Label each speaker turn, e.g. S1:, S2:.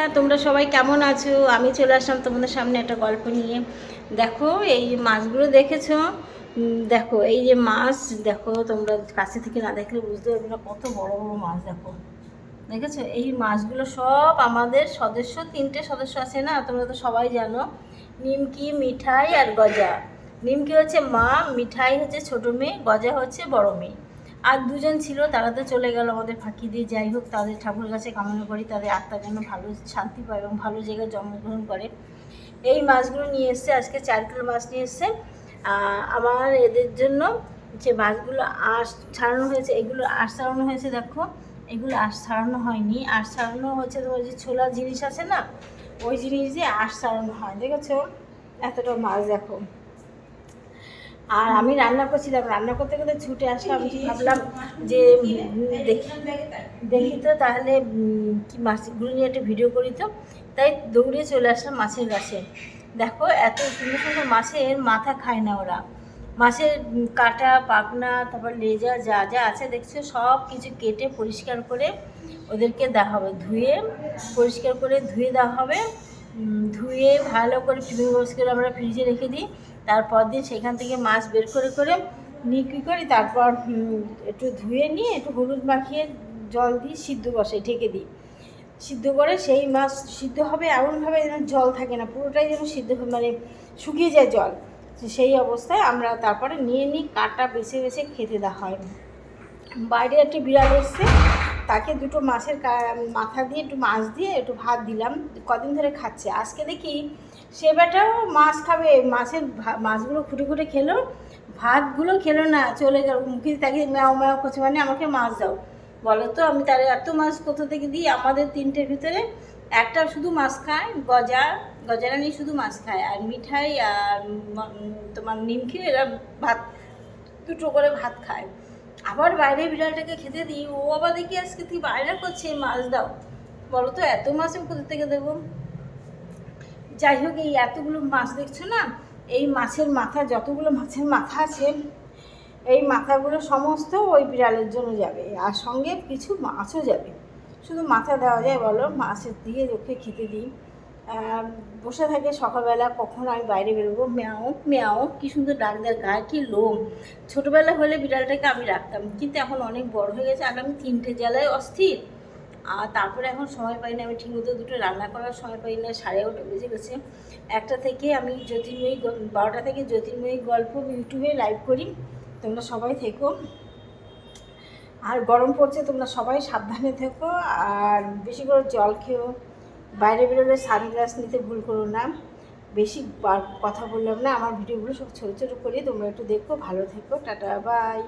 S1: হ্যাঁ তোমরা সবাই কেমন আছো? আমি চলে আসলাম তোমাদের সামনে একটা গল্প নিয়ে। দেখো, এই মাছগুলো দেখেছ? দেখো, এই যে মাছ, দেখো, তোমরা কাছে থেকে না দেখলে বুঝতে পারবে না, কত বড় বড় মাছ, দেখো। দেখেছ? এই মাছগুলো সব আমাদের সদস্য, তিনটে সদস্য আছে না? তোমরা তো সবাই জানো। নিমকি, মিঠাই আর গজা। নিমকি হচ্ছে মা, মিঠাই হচ্ছে ছোট মেয়ে, গজা হচ্ছে বড় মেয়ে। আর দুজন ছিল তারা তো চলে গেল আমাদের ফাঁকি দিয়ে। যাই হোক, তাদের ঠাকুর কাছে কামনা করি, তাদের আত্মা যেন ভালো, শান্তি পায় এবং ভালো জায়গায় জন্মগ্রহণ করে। এই মাছগুলো নিয়ে এসছে, আজকে চার কিলো মাছ নিয়ে এসছে। আমার এদের জন্য যে মাছগুলো আঁশ ছাড়ানো হয়েছে, এগুলো আঁশ ছাড়ানো হয়েছে, দেখো। এগুলো আঁশ ছাড়ানো হয়নি। আঁশ ছাড়ানো হচ্ছে তোমার যে ছোলা জিনিস আছে না, ওই জিনিস দিয়ে আঁশ ছাড়ানো হয়, দেখেছ? এতটা মাছ দেখো। আর আমি রান্না করছিলাম, রান্না করতে করতে ছুটে আসলাম ভাবলাম যে দেখি দেখি তো তাহলে কি মাছগুলো নিয়ে একটা ভিডিও করি তো। তাই দৌড়ে চলে আসলাম মাছের কাছে দেখো, এত সুন্দর সুন্দর মাছের মাথা খায় না ওরা। মাছের কাটা পাখনা তারপর লেজা যা যা আছে দেখছ, সব কিছু কেটে পরিষ্কার করে ওদেরকে দেওয়া হবে। ধুয়ে পরিষ্কার করে ধুয়ে দেওয়া হবে। ধুয়ে ভালো করে বক্স করে আমরা ফ্রিজে রেখে দিই। তারপর দিন সেখান থেকে মাছ বের করে করে নিয়ে কী করি, তারপর একটু ধুয়ে নিয়ে একটু হলুদ মাখিয়ে জল দিই সিদ্ধ বসে, ঢেকে দিই। সিদ্ধ করে সেই মাছ সিদ্ধ হবে, এমনভাবে যেন জল থাকে না, পুরোটাই যেন সিদ্ধ মানে শুকিয়ে যায় জল। সেই অবস্থায় আমরা তারপরে নিয়ে নিই, কাটা বেছে বেছে খেতে দেওয়া হয়। বাইরে একটি বিড়াল এসছে তাকে দুটো মাছের মাথা দিয়ে একটু মাছ দিয়ে একটু ভাত দিলাম, কদিন ধরে খাচ্ছে। আজকে দেখি সে বেটাও মাছ খাবে, মাছের মাছগুলো খুঁটে খুঁটে খেলো, ভাতগুলো খেলো না, চলে গেল মুখে তাকে ম্যাও ম্যাও করছে মানে আমাকে মাছ দাও। বলো তো, আমি তার এত মাছ কোথা থেকে দিই? আমাদের তিনটের ভিতরে একটা শুধু মাছ খায়, গজা, গজারানি শুধু মাছ খায়, আর মিঠাই আর তোমার নিমকি, এরা ভাত, দুটো করে ভাত খায়। আবার বাইরে বিড়ালটাকে খেতে দিই। ও আবার দেখি আজকে তুই বাইরে করছে মাছ দাও। বলো তো এত মাছ আমি কোথা থেকে দেবো? যাই হোক, এই এতগুলো মাছ দেখছ না? এই মাছের মাথা, যতগুলো মাছের মাথা আছে, এই মাথাগুলো সমস্ত ওই বিড়ালের জন্য যাবে। আর সঙ্গে কিছু মাছও যাবে। শুধু মাথা দেওয়া যায় বলো, মাছের দিয়ে ওকে খেতে দিই। বসে থাকে সকালবেলা, কখন আমি বাইরে বেরোবো? ম্যাও ম্যাও, কি সুন্দর ডাক দেয়, গায়ে কি লোম। ছোটোবেলা হলে বিড়ালটাকে আমি রাখতাম, কিন্তু এখন অনেক বড় হয়ে গেছে, আর আমি তিনটে জেলায় অস্থির। আর তারপরে এখন সময় পাই না, আমি ঠিকমতো দুটো রান্না করার সময় পাই না, সাড়ে এগারোটা বেজে গেছে। একটা থেকে আমি জ্যোতির্ময়ী বারোটা থেকে জ্যোতির্ময়ী গল্প ইউটিউবে লাইভ করি। তোমরা সবাই থেকো। আর গরম পড়ছে, তোমরা সবাই সাবধানে থেকো। আর বেশি করে জল খেও। বাইরে বেরোলে সানগ্লাস নিতে ভুল করো না। বেশি কথা বললাম না, আমার ভিডিওগুলো সব ছোটো ছোটো করে, তোমরা একটু দেখো, ভালো থেকো, টাটা, বাই।